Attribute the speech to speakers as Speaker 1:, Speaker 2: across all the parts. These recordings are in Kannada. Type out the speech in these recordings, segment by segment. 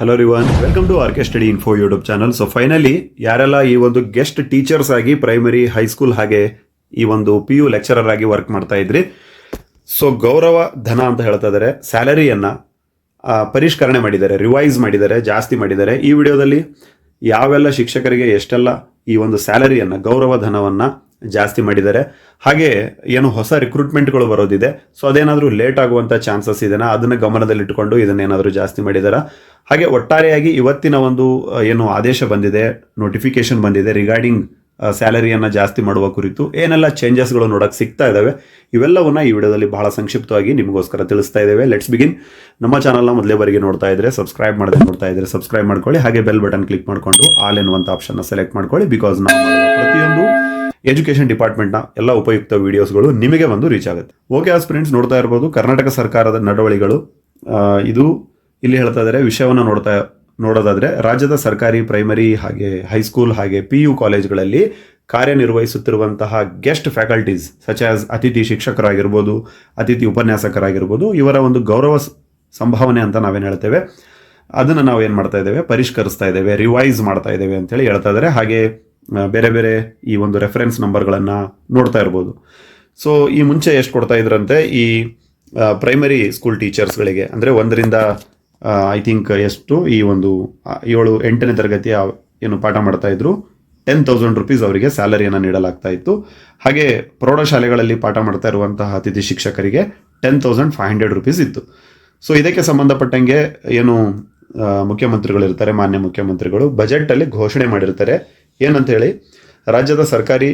Speaker 1: Hello ರಿವನ್ welcome to R K study info YouTube channel so finally ಯಾರೆಲ್ಲ ಈ ಒಂದು ಗೆಸ್ಟ್ ಟೀಚರ್ಸ್ ಆಗಿ ಪ್ರೈಮರಿ ಹೈಸ್ಕೂಲ್ ಹಾಗೆ ಈ ಒಂದು ಪಿ ಯು ಲೆಕ್ಚರರ್ ಆಗಿ ವರ್ಕ್ ಮಾಡ್ತಾ ಇದ್ರಿ. ಸೊ ಗೌರವ, ಧನ ಅಂತ ಹೇಳ್ತಾ ಇದ್ದಾರೆ ಸ್ಯಾಲರಿಯನ್ನು ಪರಿಷ್ಕರಣೆ ಮಾಡಿದ್ದಾರೆ ರಿವೈಸ್ ಮಾಡಿದ್ದಾರೆ, ಜಾಸ್ತಿ ಮಾಡಿದ್ದಾರೆ. ಈ ವಿಡಿಯೋದಲ್ಲಿ ಯಾವೆಲ್ಲ ಶಿಕ್ಷಕರಿಗೆ ಎಷ್ಟೆಲ್ಲ ಈ ಒಂದು ಸ್ಯಾಲರಿಯನ್ನು ಗೌರವ, ಧನವನ್ನ ಜಾಸ್ತಿ ಮಾಡಿದ್ದಾರೆ. ಹಾಗೆ ಏನು ಹೊಸ ರಿಕ್ರೂಟ್ಮೆಂಟ್ಗಳು ಬರೋದಿದೆ. ಸೊ ಅದೇನಾದರೂ ಲೇಟ್ ಆಗುವಂಥ ಚಾನ್ಸಸ್ ಇದೆನಾ? ಅದನ್ನು ಗಮನದಲ್ಲಿಟ್ಟುಕೊಂಡು ಇದನ್ನೇನಾದರೂ ಜಾಸ್ತಿ ಮಾಡಿದಾರಾ? ಹಾಗೆ ಒಟ್ಟಾರೆಯಾಗಿ ಇವತ್ತಿನ ಒಂದು ಏನು ಆದೇಶ ಬಂದಿದೆ ನೋಟಿಫಿಕೇಶನ್ ಬಂದಿದೆ ರಿಗಾರ್ಡಿಂಗ್ ಸ್ಯಾಲರಿಯನ್ನು ಜಾಸ್ತಿ ಮಾಡುವ ಕುರಿತು, ಏನೆಲ್ಲ ಚೇಂಜಸ್ಗಳು ನೋಡಕ್ಕೆ ಸಿಗ್ತಾ ಇದ್ದಾವೆ ಇವೆಲ್ಲವನ್ನ ಈ ವಿಡಿಯೋದಲ್ಲಿ ಬಹಳ ಸಂಕ್ಷಿಪ್ತವಾಗಿ ನಿಮಗೋಸ್ಕರ ತಿಳಿಸ್ತಾ ಇದ್ದೇವೆ. ಲೆಟ್ಸ್ ಬಿಗಿನ್ ನಮ್ಮ ಚಾನಲ್ನ ಮೊದಲೇ ಬಾರಿಗೆ ನೋಡ್ತಾ ಇದ್ರೆ ಸಬ್ಸ್ಕ್ರೈಬ್ ಮಾಡದೆ ನೋಡ್ತಾ ಇದ್ರೆ ಸಬ್ಸ್ಕ್ರೈಬ್ ಮಾಡ್ಕೊಳ್ಳಿ, ಹಾಗೆ ಬೆಲ್ ಬಟನ್ ಕ್ಲಿಕ್ ಮಾಡಿಕೊಂಡು ಆಲ್ ಎನ್ನುವಂಥ ಆಪ್ಷನ್ನ ಸೆಲೆಕ್ಟ್ ಮಾಡ್ಕೊಳ್ಳಿ ಬಿಕಾಸ್ ನಾವು ಪ್ರತಿಯೊಂದು ಎಜುಕೇಷನ್ ಡಿಪಾರ್ಟ್ಮೆಂಟ್ನ ಎಲ್ಲ ಉಪಯುಕ್ತ ವಿಡಿಯೋಸ್ಗಳು ನಿಮಗೆ ಬಂದು ರೀಚ್ ಆಗುತ್ತೆ. ಓಕೆ ಆಸ್ ಫ್ರೆಂಡ್ಸ್ ನೋಡ್ತಾ ಇರ್ಬೋದು, ಕರ್ನಾಟಕ ಸರ್ಕಾರದ ನಡವಳಿಗಳು ಇದು ಇಲ್ಲಿ ಹೇಳ್ತಾ ಇದ್ದಾರೆ ವಿಷಯವನ್ನು ನೋಡ್ತಾ, ನೋಡೋದಾದ್ರೆ ರಾಜ್ಯದ ಸರ್ಕಾರಿ, ಪ್ರೈಮರಿ ಹಾಗೆ ಹೈಸ್ಕೂಲ್ ಹಾಗೆ ಪಿ ಯು ಕಾಲೇಜ್ಗಳಲ್ಲಿ ಕಾರ್ಯನಿರ್ವಹಿಸುತ್ತಿರುವಂತಹ ಗೆಸ್ಟ್ ಫ್ಯಾಕಲ್ಟೀಸ್ ಸಚ್ ಆಸ್ ಅತಿಥಿ ಶಿಕ್ಷಕರಾಗಿರ್ಬೋದು, ಅತಿಥಿ ಉಪನ್ಯಾಸಕರಾಗಿರ್ಬೋದು, ಇವರ ಒಂದು ಗೌರವ ಸಂಭಾವನೆ ಅಂತ ನಾವೇನು ಹೇಳ್ತೇವೆ. ಅದನ್ನು ನಾವು ಏನು ಮಾಡ್ತಾ ಇದ್ದೇವೆ? ಪರಿಷ್ಕರಿಸ್ತಾ ಇದ್ದೇವೆ ರಿವೈಸ್ ಮಾಡ್ತಾ ಇದ್ದೇವೆ ಅಂತೇಳಿ ಹೇಳ್ತಾ ಇದ್ದಾರೆ ಹಾಗೆ ಬೇರೆ ಬೇರೆ ಈ ಒಂದು ರೆಫರೆನ್ಸ್ ನಂಬರ್ಗಳನ್ನು ನೋಡ್ತಾ ಇರ್ಬೋದು. ಸೊ ಈ ಮುಂಚೆ ಎಷ್ಟು ಕೊಡ್ತಾ ಇದ್ರಂತೆ? ಈ ಪ್ರೈಮರಿ ಸ್ಕೂಲ್ ಟೀಚರ್ಸ್ಗಳಿಗೆ ಅಂದರೆ ಒಂದರಿಂದ ಐ ಥಿಂಕ್ ಎಷ್ಟು ಈ ಒಂದು ಏಳು, ಎಂಟನೇ ತರಗತಿಯ ಏನು ಪಾಠ ಮಾಡ್ತಾ ಇದ್ರು ಟೆನ್ ತೌಸಂಡ್ ರುಪೀಸ್ ಅವರಿಗೆ ಸ್ಯಾಲರಿಯನ್ನು ನೀಡಲಾಗ್ತಾ ಇತ್ತು. ಹಾಗೆ ಪ್ರೌಢಶಾಲೆಗಳಲ್ಲಿ ಪಾಠ ಮಾಡ್ತಾ ಇರುವಂತಹ ಅತಿಥಿ ಶಿಕ್ಷಕರಿಗೆ ten thousand five hundred rupees ಇತ್ತು. ಸೊ ಇದಕ್ಕೆ ಸಂಬಂಧಪಟ್ಟಂಗೆ ಏನು ಮುಖ್ಯಮಂತ್ರಿಗಳಿರ್ತಾರೆ ಮಾನ್ಯ ಮುಖ್ಯಮಂತ್ರಿಗಳು ಬಜೆಟಲ್ಲಿ ಘೋಷಣೆ ಮಾಡಿರ್ತಾರೆ. ಏನಂತ ಹೇಳಿ ರಾಜ್ಯದ ಸರ್ಕಾರಿ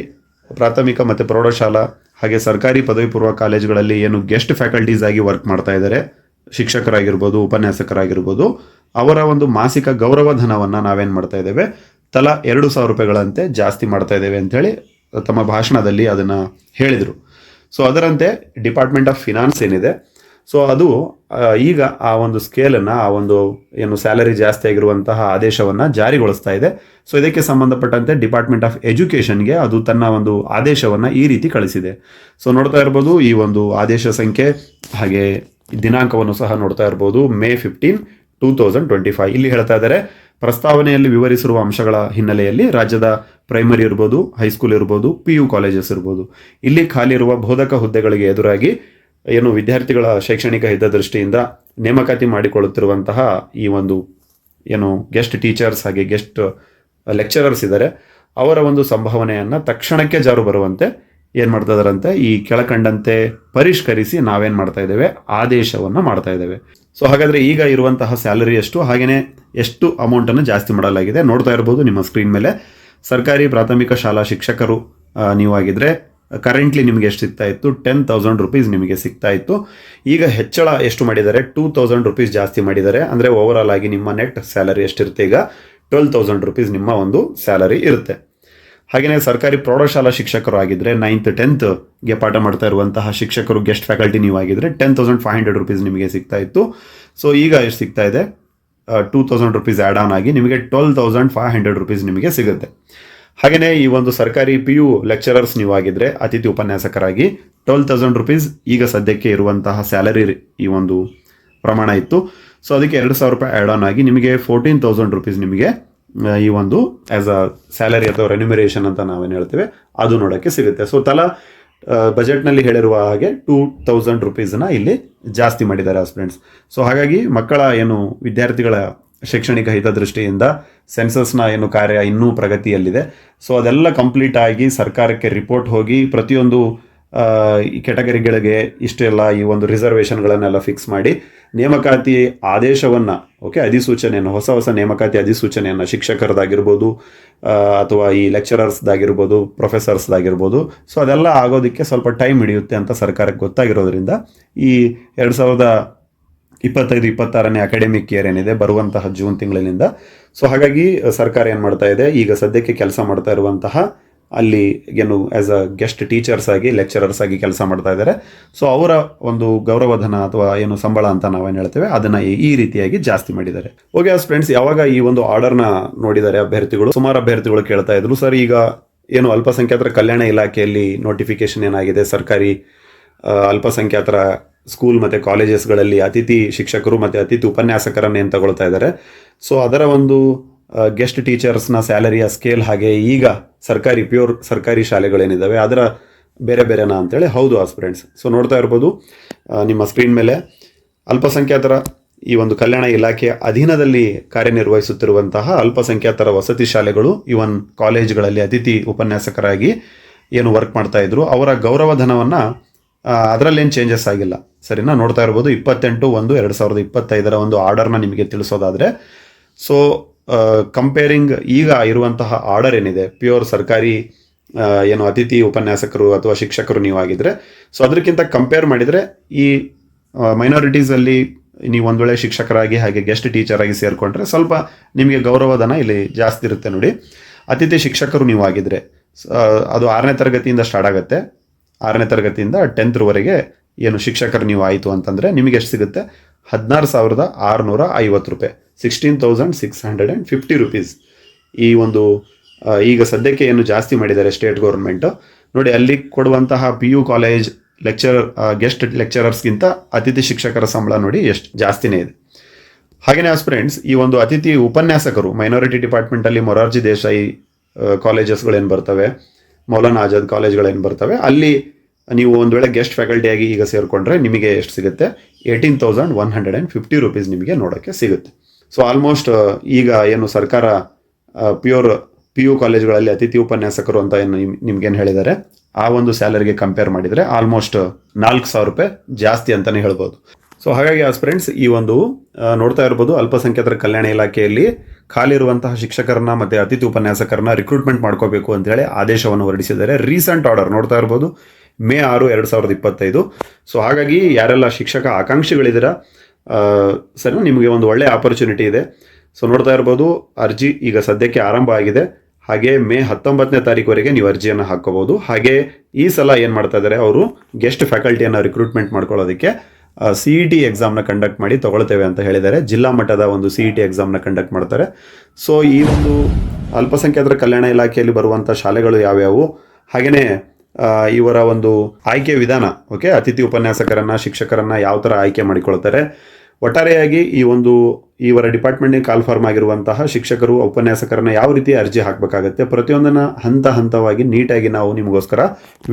Speaker 1: ಪ್ರಾಥಮಿಕ ಮತ್ತು ಪ್ರೌಢಶಾಲಾ ಹಾಗೆ ಸರ್ಕಾರಿ ಪದವಿ ಪೂರ್ವ ಕಾಲೇಜುಗಳಲ್ಲಿ ಏನು ಗೆಸ್ಟ್ ಫ್ಯಾಕಲ್ಟೀಸ್ ಆಗಿ ವರ್ಕ್ ಮಾಡ್ತಾ ಇದ್ದಾರೆ. ಶಿಕ್ಷಕರಾಗಿರ್ಬೋದು, ಉಪನ್ಯಾಸಕರಾಗಿರ್ಬೋದು, ಅವರ ಒಂದು ಮಾಸಿಕ ಗೌರವ ಧನವನ್ನು ನಾವೇನು ಮಾಡ್ತಾ ಇದ್ದೇವೆ? ತಲಾ ಎರಡು ಸಾವಿರ ರೂಪಾಯಿಗಳಂತೆ ಜಾಸ್ತಿ ಮಾಡ್ತಾ ಇದ್ದೇವೆ ಅಂಥೇಳಿ ತಮ್ಮ ಭಾಷಣದಲ್ಲಿ ಅದನ್ನು ಹೇಳಿದರು. ಸೊ ಅದರಂತೆ ಡಿಪಾರ್ಟ್ಮೆಂಟ್ ಆಫ್ ಫಿನಾನ್ಸ್ ಏನಿದೆ? ಸೊ ಅದು ಈಗ ಆ ಒಂದು ಸ್ಕೇಲನ್ನು ಆ ಒಂದು, ಏನು ಸ್ಯಾಲರಿ ಜಾಸ್ತಿ ಆಗಿರುವಂತಹ ಆದೇಶವನ್ನು ಜಾರಿಗೊಳಿಸ್ತಾ ಇದೆ. ಸೊ ಇದಕ್ಕೆ ಸಂಬಂಧಪಟ್ಟಂತೆ ಡಿಪಾರ್ಟ್ಮೆಂಟ್ ಆಫ್ ಎಜುಕೇಷನ್ಗೆ ಅದು ತನ್ನ ಒಂದು ಆದೇಶವನ್ನು ಈ ರೀತಿ ಕಳಿಸಿದೆ. ಸೊ ನೋಡ್ತಾ ಇರ್ಬೋದು ಈ ಒಂದು ಆದೇಶ ಸಂಖ್ಯೆ ಹಾಗೆ ದಿನಾಂಕವನ್ನು ಸಹ ನೋಡ್ತಾ ಇರ್ಬೋದು. May fifteen two thousand twenty five ಇಲ್ಲಿ ಹೇಳ್ತಾ ಇದ್ದಾರೆ, ಪ್ರಸ್ತಾವನೆಯಲ್ಲಿ ವಿವರಿಸಿರುವ ಅಂಶಗಳ ಹಿನ್ನೆಲೆಯಲ್ಲಿ ರಾಜ್ಯದ ಪ್ರೈಮರಿ ಇರ್ಬೋದು ಹೈಸ್ಕೂಲ್ ಇರ್ಬೋದು ಪಿ ಯು ಕಾಲೇಜಸ್ ಇರ್ಬೋದು. ಇಲ್ಲಿ ಖಾಲಿ ಇರುವ ಬೋಧಕ ಹುದ್ದೆಗಳಿಗೆ ಎದುರಾಗಿ ಏನು ವಿದ್ಯಾರ್ಥಿಗಳ ಶೈಕ್ಷಣಿಕ ಹಿತದೃಷ್ಟಿಯಿಂದ ನೇಮಕಾತಿ ಮಾಡಿಕೊಳ್ಳುತ್ತಿರುವಂತಹ ಈ ಒಂದು ಏನು ಗೆಸ್ಟ್ ಟೀಚರ್ಸ್ ಹಾಗೆ ಗೆಸ್ಟ್ ಲೆಕ್ಚರರ್ಸ್ ಇದ್ದಾರೆ, ಅವರ ಒಂದು ಸಂಭಾವನೆಯನ್ನು ತಕ್ಷಣಕ್ಕೆ ಜಾರು ಬರುವಂತೆ ಏನು ಮಾಡ್ತಾ ಇದಾರಂತೆ ಈ ಕೆಳಕಂಡಂತೆ ಪರಿಷ್ಕರಿಸಿ ನಾವೇನು ಮಾಡ್ತಾ ಇದ್ದೇವೆ? ಆದೇಶವನ್ನು ಮಾಡ್ತಾ ಇದ್ದೇವೆ. ಸೊ ಹಾಗಾದರೆ ಈಗ ಇರುವಂತಹ ಸ್ಯಾಲರಿ ಎಷ್ಟು? ಹಾಗೆಯೇ ಎಷ್ಟು ಅಮೌಂಟನ್ನು ಜಾಸ್ತಿ ಮಾಡಲಾಗಿದೆ? ನೋಡ್ತಾ ಇರ್ಬೋದು ನಿಮ್ಮ ಸ್ಕ್ರೀನ್ ಮೇಲೆ. ಸರ್ಕಾರಿ ಪ್ರಾಥಮಿಕ ಶಾಲಾ ಶಿಕ್ಷಕರು ನೀವು ಆಗಿದ್ದರೆ ಕರೆಂಟ್ಲಿ ನಿಮಗೆ ಎಷ್ಟು ಸಿಗ್ತಾ ಇತ್ತು? ಟೆನ್ ತೌಸಂಡ್ ರುಪೀಸ್ ನಿಮಗೆ ಸಿಗ್ತಾ ಇತ್ತು. ಈಗ ಹೆಚ್ಚಳ ಎಷ್ಟು ಮಾಡಿದ್ದಾರೆ? ಟೂ ತೌಸಂಡ್ ರುಪೀಸ್ ಜಾಸ್ತಿ ಮಾಡಿದ್ದಾರೆ. ಅಂದರೆ ಓವರ್ ಆಗಿ ನಿಮ್ಮ ನೆಟ್ ಸ್ಯಾಲರಿ ಎಷ್ಟಿರುತ್ತೆ ಈಗ? ಟ್ವೆಲ್ ತೌಸಂಡ್ ರುಪೀಸ್ ನಿಮ್ಮ ಒಂದು ಸ್ಯಾಲರಿ ಇರುತ್ತೆ. ಹಾಗೆಯೇ ಸರ್ಕಾರಿ ಪ್ರೌಢಶಾಲಾ ಶಿಕ್ಷಕರು ಆಗಿದ್ರೆ ನೈನ್ತ್ ಟೆಂತ್ಗೆ ಪಾಠ ಮಾಡ್ತಾ ಇರುವಂತಹ ಶಿಕ್ಷಕರು ಗೆಸ್ಟ್ ಫ್ಯಾಕಲ್ಟಿ ನೀವು ಆಗಿದ್ರೆ ten thousand five hundred rupees ನಿಮಗೆ ಸಿಗ್ತಾ ಇತ್ತು. ಸೊ ಈಗ ಎಷ್ಟು ಸಿಗ್ತಾ ಇದೆ? Two thousand rupees add on ಆಗಿ ನಿಮಗೆ twelve thousand five hundred rupees ನಿಮಗೆ ಸಿಗುತ್ತೆ. ಹಾಗೆಯೇ ಈ ಒಂದು ಸರ್ಕಾರಿ ಪಿ ಯು ಲೆಕ್ಚರರ್ಸ್ ನೀವು ಆಗಿದ್ರೆ ಅತಿಥಿ ಉಪನ್ಯಾಸಕರಾಗಿ ಟ್ವೆಲ್ ತೌಸಂಡ್ ರುಪೀಸ್ ಈಗ ಸದ್ಯಕ್ಕೆ ಇರುವಂತಹ ಸ್ಯಾಲರಿ ಈ ಒಂದು ಪ್ರಮಾಣ ಇತ್ತು. ಸೊ ಅದಕ್ಕೆ ಎರಡು ಸಾವಿರ ರೂಪಾಯಿ ಆ್ಯಡ್ ಆನ್ ಆಗಿ ನಿಮಗೆ ಫೋರ್ಟೀನ್ ತೌಸಂಡ್ ರುಪೀಸ್ ನಿಮಗೆ ಈ ಒಂದು ಆ್ಯಸ್ ಅ ಸ್ಯಾಲರಿ ಅಥವಾ ರೆನ್ಯುಮರೇಷನ್ ಅಂತ ನಾವೇನು ಹೇಳ್ತೇವೆ, ಅದು ನೋಡೋಕ್ಕೆ ಸಿಗುತ್ತೆ. ಸೊ ತಲಾ ಬಜೆಟ್ನಲ್ಲಿ ಹೇಳಿರುವ ಹಾಗೆ ಟೂ ತೌಸಂಡ್ ರುಪೀಸನ್ನ ಇಲ್ಲಿ ಜಾಸ್ತಿ ಮಾಡಿದ್ದಾರೆ ಸ್ಟೂಡೆಂಟ್ಸ್ ಸೊ ಹಾಗಾಗಿ ಮಕ್ಕಳ ಏನು, ವಿದ್ಯಾರ್ಥಿಗಳ ಶೈಕ್ಷಣಿಕ ಹಿತದೃಷ್ಟಿಯಿಂದ ಸೆನ್ಸಸ್ನ ಏನು ಕಾರ್ಯ ಇನ್ನೂ ಪ್ರಗತಿಯಲ್ಲಿದೆ. ಸೊ ಅದೆಲ್ಲ ಕಂಪ್ಲೀಟ್ ಆಗಿ ಸರ್ಕಾರಕ್ಕೆ ರಿಪೋರ್ಟ್ ಹೋಗಿ ಪ್ರತಿಯೊಂದು ಈ ಕೆಟಗರಿಗಳಿಗೆ ಇಷ್ಟೆಲ್ಲ ಈ ಒಂದು ರಿಸರ್ವೇಷನ್ಗಳನ್ನೆಲ್ಲ ಫಿಕ್ಸ್ ಮಾಡಿ ನೇಮಕಾತಿ ಆದೇಶವನ್ನು ಓಕೆ ಅಧಿಸೂಚನೆಯನ್ನು, ಹೊಸ ಹೊಸ ನೇಮಕಾತಿ ಅಧಿಸೂಚನೆಯನ್ನು ಶಿಕ್ಷಕರದಾಗಿರ್ಬೋದು ಅಥವಾ ಈ ಲೆಕ್ಚರರ್ಸ್ದಾಗಿರ್ಬೋದು ಪ್ರೊಫೆಸರ್ಸ್ದಾಗಿರ್ಬೋದು ಸೊ ಅದೆಲ್ಲ ಆಗೋದಕ್ಕೆ ಸ್ವಲ್ಪ ಟೈಮ್ ಹಿಡಿಯುತ್ತೆ ಅಂತ ಸರ್ಕಾರಕ್ಕೆ ಗೊತ್ತಾಗಿರೋದ್ರಿಂದ ಈ ಎರಡು ಸಾವಿರದ ಇಪ್ಪತ್ತೈದು, ಇಪ್ಪತ್ತಾರನೇ ಅಕಾಡೆಮಿಕ್ ಇಯರ್ ಏನಿದೆ, ಬರುವಂತಹ ಜೂನ್ ತಿಂಗಳಿನಿಂದ. ಸೊ ಹಾಗಾಗಿ ಸರ್ಕಾರ ಏನು ಮಾಡ್ತಾ ಇದೆ, ಈಗ ಸದ್ಯಕ್ಕೆ ಕೆಲಸ ಮಾಡ್ತಾ ಇರುವಂತಹ ಅಲ್ಲಿ ಏನು ಆ್ಯಸ್ ಅ ಗೆಸ್ಟ್ ಟೀಚರ್ಸ್ ಆಗಿ ಲೆಕ್ಚರರ್ಸ್ ಆಗಿ ಕೆಲಸ ಮಾಡ್ತಾ ಇದ್ದಾರೆ. ಸೊ ಅವರ ಒಂದು ಗೌರವಧನ ಅಥವಾ ಏನು ಸಂಬಳ ಅಂತ ನಾವೇನು ಹೇಳ್ತೇವೆ, ಅದನ್ನ ಈ- ರೀತಿಯಾಗಿ ಜಾಸ್ತಿ ಮಾಡಿದ್ದಾರೆ. ಓಕೆ ಆಸ್ ಫ್ರೆಂಡ್ಸ್ ಯಾವಾಗ ಈ ಒಂದು ಆರ್ಡರ್ನ ನೋಡಿದ್ದಾರೆ ಅಭ್ಯರ್ಥಿಗಳು? ಸುಮಾರು ಅಭ್ಯರ್ಥಿಗಳು ಕೇಳ್ತಾ ಇದ್ರು ಸರ್, ಈಗ ಏನು ಅಲ್ಪಸಂಖ್ಯಾತರ ಕಲ್ಯಾಣ ಇಲಾಖೆಯಲ್ಲಿ ನೋಟಿಫಿಕೇಶನ್ ಏನಾಗಿದೆ? ಸರ್ಕಾರಿ ಅಲ್ಪಸಂಖ್ಯಾತರ ಸ್ಕೂಲ್ ಮತ್ತು ಕಾಲೇಜಸ್ಗಳಲ್ಲಿ ಅತಿಥಿ ಶಿಕ್ಷಕರು ಮತ್ತು ಅತಿಥಿ ಉಪನ್ಯಾಸಕರನ್ನೇನು ತಗೊಳ್ತಾ ಇದ್ದಾರೆ? ಸೊ ಅದರ ಒಂದು ಗೆಸ್ಟ್ ಟೀಚರ್ಸ್ನ ಸ್ಯಾಲರಿಯ ಸ್ಕೇಲ್ ಹಾಗೆ ಈಗ ಸರ್ಕಾರಿ ಪ್ಯೂರ್ ಸರ್ಕಾರಿ ಶಾಲೆಗಳೇನಿದ್ದಾವೆ, ಅದರ ಬೇರೆ ಬೇರೆನಾ ಅಂತೇಳಿ ಹೌದು ಆಸ್ಪಿರೆಂಟ್ಸ್ ಸೊ ನೋಡ್ತಾ ಇರ್ಬೋದು ನಿಮ್ಮ ಸ್ಕ್ರೀನ್ ಮೇಲೆ ಅಲ್ಪಸಂಖ್ಯಾತರ ಈ ಒಂದು ಕಲ್ಯಾಣ ಇಲಾಖೆಯ ಅಧೀನದಲ್ಲಿ ಕಾರ್ಯನಿರ್ವಹಿಸುತ್ತಿರುವಂತಹ ಅಲ್ಪಸಂಖ್ಯಾತರ ವಸತಿ ಶಾಲೆಗಳು ಇವನ್ ಕಾಲೇಜ್ಗಳಲ್ಲಿ ಅತಿಥಿ ಉಪನ್ಯಾಸಕರಾಗಿ ಏನು ವರ್ಕ್ ಮಾಡ್ತಾ ಇದ್ರು, ಅವರ ಗೌರವಧನವನ್ನು ಅದರಲ್ಲೇನು ಚೇಂಜಸ್ ಆಗಿಲ್ಲ. ಸರಿನಾ? ನೋಡ್ತಾ ಇರ್ಬೋದು, ಇಪ್ಪತ್ತೆಂಟು ಒಂದು ಎರಡು ಸಾವಿರದ ಇಪ್ಪತ್ತೈದರ ಒಂದು ಆರ್ಡರ್ನ ನಿಮಗೆ ತಿಳಿಸೋದಾದರೆ ಸೊ ಕಂಪೇರಿಂಗ್ ಈಗ ಇರುವಂತಹ ಆರ್ಡರ್ ಏನಿದೆ? ಪ್ಯೂರ್ ಸರ್ಕಾರಿ ಏನು ಅತಿಥಿ ಉಪನ್ಯಾಸಕರು ಅಥವಾ ಶಿಕ್ಷಕರು ನೀವು ಆಗಿದ್ರೆ. ಸೊ ಅದಕ್ಕಿಂತ ಕಂಪೇರ್ ಮಾಡಿದರೆ ಈ ಮೈನಾರಿಟೀಸಲ್ಲಿ ನೀವು ಒಂದು ಶಿಕ್ಷಕರಾಗಿ ಹಾಗೆ ಗೆಸ್ಟ್ ಟೀಚರ್ ಆಗಿ ಸೇರಿಕೊಂಡ್ರೆ ಸ್ವಲ್ಪ ನಿಮಗೆ ಗೌರವಧನ ಇಲ್ಲಿ ಜಾಸ್ತಿ ಇರುತ್ತೆ ನೋಡಿ. ಅತಿಥಿ ಶಿಕ್ಷಕರು ನೀವು ಆಗಿದ್ರೆ ಅದು ಆರನೇ ತರಗತಿಯಿಂದ ಸ್ಟಾರ್ಟ್ ಆಗುತ್ತೆ. ಆರನೇ ತರಗತಿಯಿಂದ ಟೆಂತ್ವರೆಗೆ ಏನು ಶಿಕ್ಷಕರು ನೀವು ಆಯಿತು ಅಂತಂದರೆ ನಿಮಗೆ ಎಷ್ಟು ಸಿಗುತ್ತೆ? ಹದಿನಾರು ಸಾವಿರದ ಆರುನೂರ ಐವತ್ತು ರೂಪಾಯಿ. Sixteen thousand six hundred and fifty rupees ಈ ಒಂದು ಈಗ ಸದ್ಯಕ್ಕೆ ಏನು ಜಾಸ್ತಿ ಮಾಡಿದ್ದಾರೆ ಸ್ಟೇಟ್ ಗೌರ್ಮೆಂಟು ನೋಡಿ, ಅಲ್ಲಿ ಕೊಡುವಂತಹ P U college lecture guest ಲೆಕ್ಚರರ್ಸ್ಗಿಂತ ಅತಿಥಿ ಶಿಕ್ಷಕರ ಸಂಬಳ ನೋಡಿ ಎಷ್ಟು ಜಾಸ್ತಿನೇ ಇದೆ. ಹಾಗೆಯೇ ಫ್ರೆಂಡ್ಸ್ ಈ ಒಂದು ಅತಿಥಿ ಉಪನ್ಯಾಸಕರು ಮೈನಾರಿಟಿ ಡಿಪಾರ್ಟ್ಮೆಂಟಲ್ಲಿ ಮೊರಾರ್ಜಿ ದೇಸಾಯಿ ಕಾಲೇಜಸ್ಗಳೇನು ಬರ್ತವೆ, ಮೌಲಾನಾ ಆಜಾದ್ ಕಾಲೇಜ್ಗಳೇನು ಬರ್ತವೆ, ಅಲ್ಲಿ ನೀವು ಒಂದು ವೇಳೆ ಗೆಸ್ಟ್ ಫ್ಯಾಕಲ್ಟಿಯಾಗಿ ಈಗ ಸೇರಿಕೊಂಡ್ರೆ ನಿಮಗೆ ಎಷ್ಟು ಸಿಗುತ್ತೆ? Eighteen thousand one hundred and fifty rupees ನಿಮಗೆ ನೋಡೋಕ್ಕೆ ಸಿಗುತ್ತೆ. ಸೊ ಆಲ್ಮೋಸ್ಟ್ ಈಗ ಏನು ಸರ್ಕಾರ ಪ್ಯೂರ್ ಪಿ ಯು ಕಾಲೇಜ್ಗಳಲ್ಲಿ ಅತಿಥಿ ಉಪನ್ಯಾಸಕರು ಅಂತ ಏನು ನಿಮ್- ನಿಮ್ಗೇನು ಹೇಳಿದ್ದಾರೆ ಆ ಒಂದು ಸ್ಯಾಲರಿಗೆ ಕಂಪೇರ್ ಮಾಡಿದರೆ ಆಲ್ಮೋಸ್ಟ್ ನಾಲ್ಕು ಸಾವಿರ ರೂಪಾಯಿ ಜಾಸ್ತಿ ಅಂತಲೇ ಹೇಳ್ಬೋದು. ಸೊ ಹಾಗಾಗಿ ಆಸ್ಪಿರೆಂಟ್ಸ್ ಈ ಒಂದು ನೋಡ್ತಾ ಇರ್ಬೋದು ಅಲ್ಪಸಂಖ್ಯಾತರ ಕಲ್ಯಾಣ ಇಲಾಖೆಯಲ್ಲಿ ಖಾಲಿ ಇರುವಂತಹ ಶಿಕ್ಷಕರನ್ನ ಮತ್ತು ಅತಿಥಿ ಉಪನ್ಯಾಸಕರನ್ನ ರಿಕ್ರೂಟ್ಮೆಂಟ್ ಮಾಡ್ಕೋಬೇಕು ಅಂತ ಹೇಳಿ ಆದೇಶವನ್ನು ಹೊರಡಿಸಿದ್ದಾರೆ. ರೀಸೆಂಟ್ ಆರ್ಡರ್ ನೋಡ್ತಾ ಇರ್ಬೋದು ಮೇ ಆರು ಎರಡು ಸಾವಿರದ ಇಪ್ಪತ್ತೈದು. ಸೊ ಹಾಗಾಗಿ ಯಾರೆಲ್ಲ ಶಿಕ್ಷಕ ಆಕಾಂಕ್ಷಿಗಳಿದ್ದೀರಾ ಆ, ಸರಿ, ನಿಮಗೆ ಒಂದು ಒಳ್ಳೆಯ ಆಪರ್ಚುನಿಟಿ ಇದೆ. ಸೊ ನೋಡ್ತಾ ಇರ್ಬೋದು, ಅರ್ಜಿ ಈಗ ಸದ್ಯಕ್ಕೆ ಆರಂಭ ಆಗಿದೆ. ಹಾಗೆ ಮೇ ಹತ್ತೊಂಬತ್ತನೇ ತಾರೀಕುವರೆಗೆ ನೀವು ಅರ್ಜಿಯನ್ನು ಹಾಕೋಬಹುದು ಹಾಗೆ ಈ ಸಲ ಏನು ಮಾಡ್ತಾ ಇದ್ದಾರೆ ಅವರು ಗೆಸ್ಟ್ ಫ್ಯಾಕಲ್ಟಿಯನ್ನು ರಿಕ್ರೂಟ್ಮೆಂಟ್ ಮಾಡ್ಕೊಳ್ಳೋದಕ್ಕೆ ಸಿ ಇ ಟಿ ಎಕ್ಸಾಮ್ನ ಕಂಡಕ್ಟ್ ಮಾಡಿ ತಗೊಳ್ತೇವೆ ಅಂತ ಹೇಳಿದ್ದಾರೆ. ಜಿಲ್ಲಾ ಮಟ್ಟದ ಒಂದು ಸಿ ಇ ಟಿ ಎಕ್ಸಾಮ್ನ ಕಂಡಕ್ಟ್ ಮಾಡ್ತಾರೆ. ಸೊ ಈ ಒಂದು ಅಲ್ಪಸಂಖ್ಯಾತರ ಕಲ್ಯಾಣ ಇಲಾಖೆಯಲ್ಲಿ ಬರುವಂಥ ಶಾಲೆಗಳು ಯಾವ್ಯಾವು? ಹಾಗೆಯೇ ಇವರ ಒಂದು ಆಯ್ಕೆ ವಿಧಾನ ಓಕೆ ಅತಿಥಿ ಉಪನ್ಯಾಸಕರನ್ನ, ಶಿಕ್ಷಕರನ್ನ ಯಾವ ಥರ ಆಯ್ಕೆ ಮಾಡಿಕೊಳ್ತಾರೆ? ಒಟ್ಟಾರೆಯಾಗಿ ಈ ಒಂದು ಇವರ ಕಾಲ್ ಫಾರ್ಮ್ ಆಗಿರುವಂತಹ ಶಿಕ್ಷಕರು, ಉಪನ್ಯಾಸಕರನ್ನ ಯಾವ ರೀತಿ ಅರ್ಜಿ ಹಾಕಬೇಕಾಗತ್ತೆ, ಪ್ರತಿಯೊಂದನ್ನು ಹಂತ ಹಂತವಾಗಿ ನೀಟಾಗಿ ನಾವು ನಿಮಗೋಸ್ಕರ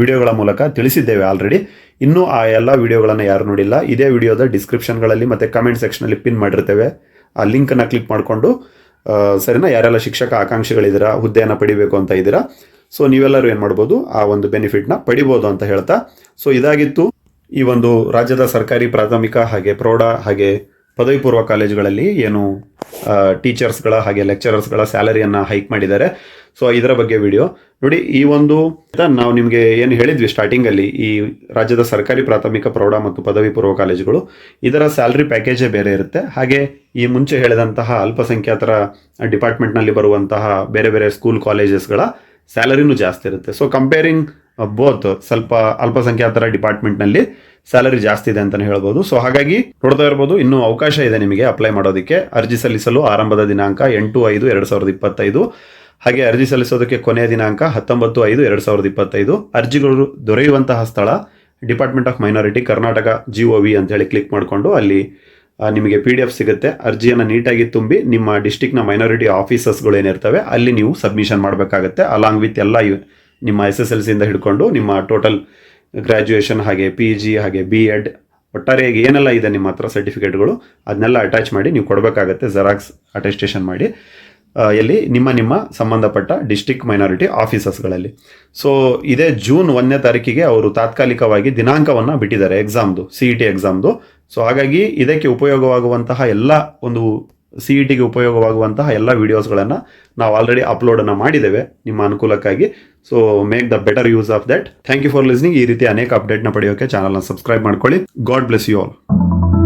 Speaker 1: ವಿಡಿಯೋಗಳ ಮೂಲಕ ತಿಳಿಸಿದ್ದೇವೆ ಆಲ್ರೆಡಿ. ಇನ್ನೂ ಆ ಎಲ್ಲ ವಿಡಿಯೋಗಳನ್ನು ಯಾರು ನೋಡಿಲ್ಲ, ಇದೇ ವಿಡಿಯೋದ ಡಿಸ್ಕ್ರಿಪ್ಷನ್ಗಳಲ್ಲಿ ಮತ್ತು ಕಮೆಂಟ್ ಸೆಕ್ಷನಲ್ಲಿ ಪಿನ್ ಮಾಡಿರ್ತೇವೆ. ಆ ಲಿಂಕನ್ನು ಕ್ಲಿಕ್ ಮಾಡಿಕೊಂಡು ಸರಿನಾ, ಯಾರೆಲ್ಲ ಶಿಕ್ಷಕ ಆಕಾಂಕ್ಷಿಗಳಿದ್ದೀರಾ, ಹುದ್ದೆಯನ್ನು ಪಡಿಬೇಕು ಅಂತ ಇದ್ದೀರಾ, ಸೊ ನೀವೆಲ್ಲರೂ ಏನು ಮಾಡ್ಬೋದು ಆ ಒಂದು ಬೆನಿಫಿಟ್ನ ಪಡಿಬೋದು ಅಂತ ಹೇಳ್ತಾ. ಸೊ ಇದಾಗಿತ್ತು ಈ ಒಂದು ರಾಜ್ಯದ ಸರ್ಕಾರಿ ಪ್ರಾಥಮಿಕ ಹಾಗೆ ಪ್ರೌಢ ಹಾಗೆ ಪದವಿ ಪೂರ್ವ ಕಾಲೇಜುಗಳಲ್ಲಿ ಏನು ಟೀಚರ್ಸ್ಗಳ ಹಾಗೆ ಲೆಕ್ಚರರ್ಸ್ಗಳ ಸ್ಯಾಲರಿಯನ್ನು ಹೈಕ್ ಮಾಡಿದ್ದಾರೆ. ಸೊ, ಇದರ ಬಗ್ಗೆ ವಿಡಿಯೋ ನೋಡಿ. ಈ ಒಂದು ನಾವು ನಿಮಗೆ ಏನು ಹೇಳಿದ್ವಿ ಸ್ಟಾರ್ಟಿಂಗಲ್ಲಿ, ಈ ರಾಜ್ಯದ ಸರ್ಕಾರಿ ಪ್ರಾಥಮಿಕ ಪ್ರೌಢ ಮತ್ತು ಪದವಿ ಪೂರ್ವ ಕಾಲೇಜುಗಳು, ಇದರ ಸ್ಯಾಲ್ರಿ ಪ್ಯಾಕೇಜೇ ಬೇರೆ ಇರುತ್ತೆ. ಹಾಗೆ ಈ ಮುಂಚೆ ಹೇಳಿದಂತಹ ಅಲ್ಪಸಂಖ್ಯಾತರ ಡಿಪಾರ್ಟ್ಮೆಂಟ್ನಲ್ಲಿ ಬರುವಂತಹ ಬೇರೆ ಬೇರೆ ಸ್ಕೂಲ್ ಕಾಲೇಜಸ್ಗಳ ಸ್ಯಾಲರಿನೂ ಜಾಸ್ತಿ ಇರುತ್ತೆ. ಸೊ ಕಂಪೇರಿಂಗ್ ಬೋತ್ ಸ್ವಲ್ಪ ಅಲ್ಪಸಂಖ್ಯಾತರ ಡಿಪಾರ್ಟ್ಮೆಂಟ್ನಲ್ಲಿ ಸ್ಯಾಲರಿ ಜಾಸ್ತಿ ಇದೆ ಅಂತಲೇ ಹೇಳ್ಬೋದು. ಸೊ ಹಾಗಾಗಿ ನೋಡ್ತಾ ಇರ್ಬೋದು, ಇನ್ನೂ ಅವಕಾಶ ಇದೆ ನಿಮಗೆ ಅಪ್ಲೈ ಮಾಡೋದಕ್ಕೆ. ಅರ್ಜಿ ಸಲ್ಲಿಸಲು ಆರಂಭದ ದಿನಾಂಕ ಎಂಟು ಐದು ಎರಡು ಸಾವಿರದ ಇಪ್ಪತ್ತೈದು. ಹಾಗೆ ಅರ್ಜಿ ಸಲ್ಲಿಸೋದಕ್ಕೆ ಕೊನೆಯ ದಿನಾಂಕ ಹತ್ತೊಂಬತ್ತು ಐದು ಎರಡು ಸಾವಿರದ ಇಪ್ಪತ್ತೈದು. ಅರ್ಜಿಗಳು ದೊರೆಯುವಂತಹ ಸ್ಥಳ department of minority Karnataka G O V ಅಂತೇಳಿ ಕ್ಲಿಕ್ ಮಾಡಿಕೊಂಡು ಅಲ್ಲಿ ನಿಮಗೆ ಪಿ ಡಿ ಎಫ್ ಸಿಗುತ್ತೆ. ಅರ್ಜಿಯನ್ನು ನೀಟಾಗಿ ತುಂಬಿ ನಿಮ್ಮ ಡಿಸ್ಟಿಕ್ನ ಮೈನಾರಿಟಿ ಆಫೀಸಸ್ಗಳು ಏನಿರ್ತವೆ, ಅಲ್ಲಿ ನೀವು ಸಬ್ಮಿಷನ್ ಮಾಡಬೇಕಾಗತ್ತೆ ಅಲಾಂಗ್ ವಿತ್ ಎಲ್ಲ ನಿಮ್ಮ ಎಸ್ ಎಸ್ ಎಲ್ ಸಿಯಿಂದ ಹಿಡ್ಕೊಂಡು ನಿಮ್ಮ ಟೋಟಲ್ ಗ್ರ್ಯಾಜುಯೇಷನ್ ಹಾಗೆ ಪಿ ಜಿ ಹಾಗೆ ಬಿ ಎಡ್ ಒಟ್ಟಾರೆಯಾಗಿ ಏನೆಲ್ಲ ಇದೆ ನಿಮ್ಮ ಹತ್ರ ಸರ್ಟಿಫಿಕೇಟ್ಗಳು ಅದನ್ನೆಲ್ಲ ಅಟ್ಯಾಚ್ ಮಾಡಿ ನೀವು ಕೊಡಬೇಕಾಗತ್ತೆ ಜೆರಾಕ್ಸ್ ಅಟೆಸ್ಟೇಷನ್ ಮಾಡಿ. ಎಲ್ಲಿ? ನಿಮ್ಮ ನಿಮ್ಮ ಸಂಬಂಧಪಟ್ಟ ಡಿಸ್ಟಿಕ್ ಮೈನಾರಿಟಿ ಆಫೀಸಸ್ಗಳಲ್ಲಿ ಸೊ ಇದೇ ಜೂನ್ ಒಂದನೇ ತಾರೀಕಿಗೆ ಅವರು ತಾತ್ಕಾಲಿಕವಾಗಿ ದಿನಾಂಕವನ್ನು ಬಿಟ್ಟಿದ್ದಾರೆ ಎಕ್ಸಾಮ್ದು ಸಿ ಇ ಟಿ ಎಕ್ಸಾಮ್ದು ಸೊ ಹಾಗಾಗಿ ಇದಕ್ಕೆ ಉಪಯೋಗವಾಗುವಂತಹ ಎಲ್ಲ ಒಂದು ಸಿ ಇ ಟಿಗೆ ಉಪಯೋಗವಾಗುವಂತಹ ಎಲ್ಲ ವೀಡಿಯೋಸ್ಗಳನ್ನು ನಾವು ಆಲ್ರೆಡಿ ಅಪ್ಲೋಡನ್ನು ಮಾಡಿದ್ದೇವೆ ನಿಮ್ಮ ಅನುಕೂಲಕ್ಕಾಗಿ. So make the better use of that thank you for listening ಈ ರೀತಿ ಅನೇಕ ಅಪ್ಡೇಟ್ನ ಪಡೆಯೋಕೆ ಚಾನಲ್ನ ಸಬ್ಸ್ಕ್ರೈಬ್ ಮಾಡ್ಕೊಳ್ಳಿ. God bless you all